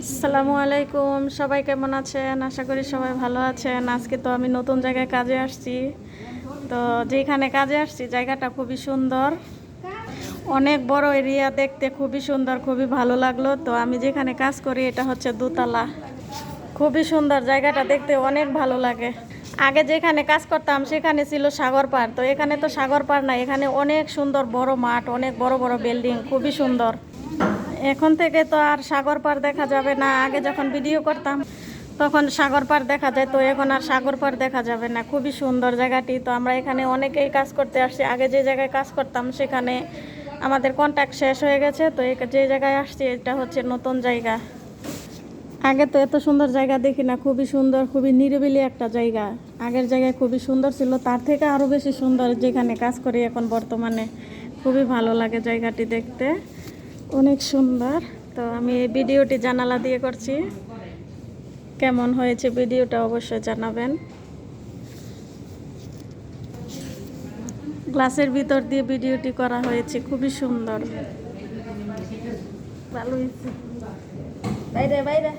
আসসালামু আলাইকুম, সবাই কেমন আছেন? আশা করি সবাই ভালো আছেন। আজকে তো আমি নতুন জায়গায় কাজে আসছি। তো যেখানে কাজে আসছি, জায়গাটা খুবই সুন্দর। অনেক বড় এরিয়া, দেখতে খুবই সুন্দর, খুবই ভালো লাগল। তো আমি যেখানে কাজ করি, এটা হচ্ছে দোতলা। খুবই সুন্দর জায়গাটা, দেখতে অনেক ভালো লাগে। আগে যেখানে কাজ করতাম, সেখানে ছিল সাগর পাড়। তো এখানে তো সাগর পাড় না এখানে অনেক সুন্দর বড় মাঠ, অনেক বড় বড় বিল্ডিং, খুবই সুন্দর। এখন থেকে তো আর সাগর পাড় দেখা যাবে না। আগে যখন ভিডিও করতাম, তখন সাগর পাড় দেখা যায় তো এখন আর সাগর পাড় দেখা যাবে না। খুবই সুন্দর জায়গাটি। তো আমরা এখানে অনেকেই কাজ করতে আসছি। আগে যে জায়গায় কাজ করতাম, সেখানে আমাদের কন্ট্যাক্ট শেষ হয়ে গেছে। তো যে জায়গায় আসছি, এটা হচ্ছে নতুন জায়গা। আগে তো এত সুন্দর জায়গা দেখি না। খুবই সুন্দর, খুবই নিরিবিলি একটা জায়গা। আগের জায়গায় খুবই সুন্দর ছিল। তার থেকে আরও বেশি সুন্দর যেখানে কাজ করি এখন বর্তমানে। খুবই ভালো লাগে জায়গাটি দেখতে। অনেক সুন্দর। তো আমি ভিডিওটি জানালা দিয়ে করছি। কেমন হয়েছে ভিডিওটা অবশ্যই জানাবেন। গ্লাসের ভিতর দিয়ে ভিডিওটি করা হয়েছে, খুবই সুন্দর। ভালো বাইরে বাইরে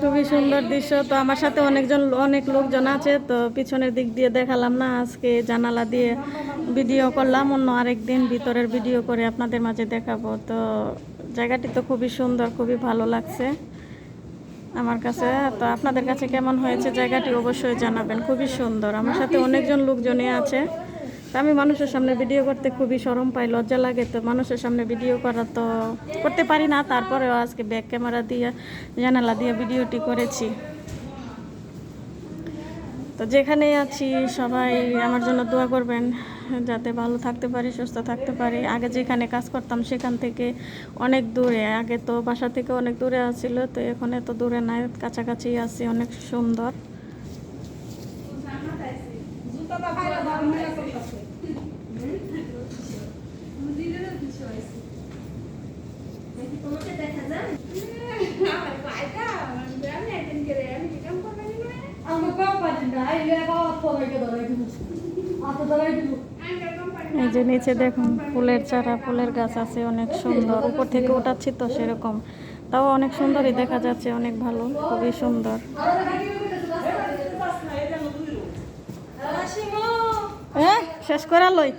খুবই সুন্দর দৃশ্য। তো আমার সাথে অনেকজন, অনেক লোকজন আছে, তো পিছনের দিক দিয়ে দেখালাম না, আজকে জানালা দিয়ে ভিডিও করলাম, অন্য আরেক দিন ভিতরের ভিডিও করে আপনাদের মাঝে দেখাবো। তো জায়গাটি তো খুবই সুন্দর, খুবই ভালো লাগছে আমার কাছে। তো আপনাদের কাছে কেমন হয়েছে জায়গাটি অবশ্যই জানাবেন, খুবই সুন্দর। আমার সাথে অনেকজন লোকজনই আছে। আমি মানুষের সামনে ভিডিও করতে খুবই শরম পাই, লজ্জা লাগে তো। মানুষের সামনে ভিডিও করা তো করতে পারি না, তারপরেও আজকে ব্যাক ক্যামেরা দিয়ে, জানালা দিয়ে ভিডিওটি করেছি। তো যেখানেই আছি, সবাই আমার জন্য দোয়া করবেন, যাতে ভালো থাকতে পারি, সুস্থ থাকতে পারি। আগে যেখানে কাজ করতাম, সেখান থেকে অনেক দূরে। আগে তো বাসা থেকে অনেক দূরে আছিল, তো এখন এত দূরে নাই, কাছাকাছি আছি, অনেক সুন্দর। এই যে নিচে দেখুন, ফুলের চারা, ফুলের গাছ আছে, অনেক সুন্দর। উপর থেকে উঠাচ্ছি তো সেরকম। তাও অনেক সুন্দরই দেখা যাচ্ছে, অনেক ভালো, খুবই সুন্দর। হ্যাঁ শেষ করে লই।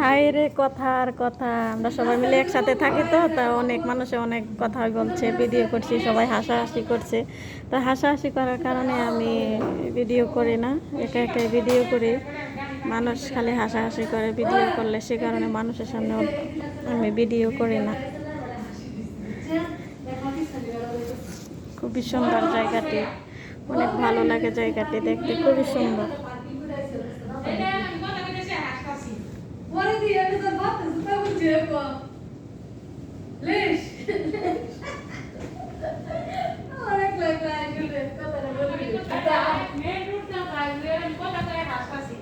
হাই রে কথা আর কথা। আমরা সবাই মিলে একসাথে থাকি তো, তা অনেক মানুষে অনেক কথা বলছে ভিডিও করছি, সবাই হাসাহাসি করছে। তা হাসাহাসি করার কারণে আমি ভিডিও করি না, একা একা ভিডিও করি। মানুষ খালি হাসাহাসি করে ভিডিও করলে সে কারণে মানুষের সামনে আমি ভিডিও করি না। খুবই সুন্দর জায়গাটি, অনেক ভালো লাগে জায়গাটি দেখতে, খুবই সুন্দর। The end of the month? Is that what you have? Lish. অনেক লাগলা এগুলো কথা বলি মেন রুট না বাইরে কোথা থেকে হাসপাসি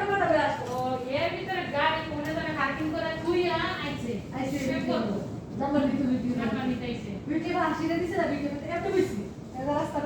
তো কথা আসতো ও এর ভিতরে গাড়ি কোনে জানে পার্কিং করে থুইয়া আইছে আইসি চেক করব নাম্বার দিতে দিতে টাকা নিতেইছে বিটি ভাষিরে দিছে না বিটি এত বেশি রাস্তা